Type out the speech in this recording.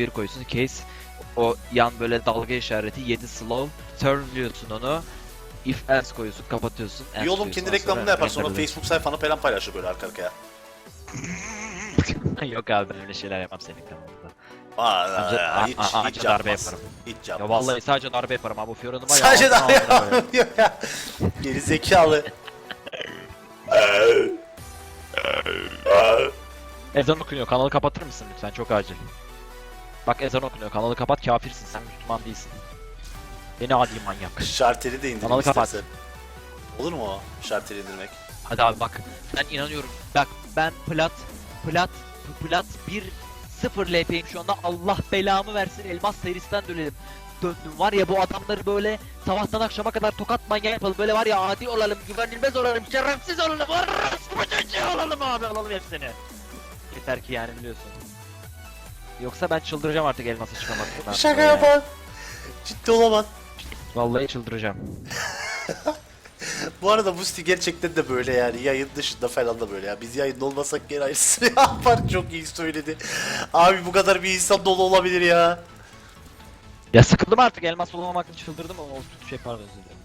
1 koyuyorsun. Case o yan böyle dalga işareti 7 slow. Turnluyorsun onu. If else koyuyorsun, kapatıyorsun. Bir oğlum kendi reklamını yapar sonra. Facebook sayfanı falan paylaşır böyle arka arkaya. Yok abi ben öyle şeyler yapmam senin kanalında. Aa, hiç, hiç anca darbe yaparım. Hiç Ya yapmaz. vallahi sadece darbe yaparım abi var ya. Sadece darbe altına böyle. yapar diyor ya. Geri zekalı. Ezan okunuyor kanalı kapatır mısın lütfen çok acil. Bak ezan okunuyor kanalı kapat kafirsin sen Müslüman değilsin. Beni adi manyak. Şarteli de indirin Kanalı kapat. istersen. Olur mu o? Şarteli indirmek. Hadi abi bak ben inanıyorum. Bak ben plat plat plat 1 0 LP'yim şu anda Allah belamı versin elmas serisinden dönelim. Döndüm var ya bu adamları böyle sabahtan akşama kadar tokat manyağı yapalım. Böyle var ya adi olalım, güvenilmez olalım, şerefsiz olalım, orospu çocuğu olalım abi alalım hepsini. Yeter ki yani biliyorsun. Yoksa ben çıldıracağım artık elmasa çıkamaktan. Şaka Yani. yapan. Ciddi olamam. Vallahi çıldıracağım. Bu arada Musti gerçekten de böyle yani yayın dışında falan da böyle ya. Biz yayında olmasak gene aynısını yapar. Çok iyi söyledi. Abi bu kadar bir insan dolu olabilir ya. Ya sıkıldım artık elmas bulamamaktan çıldırdım ama o şey pardon özür dilerim.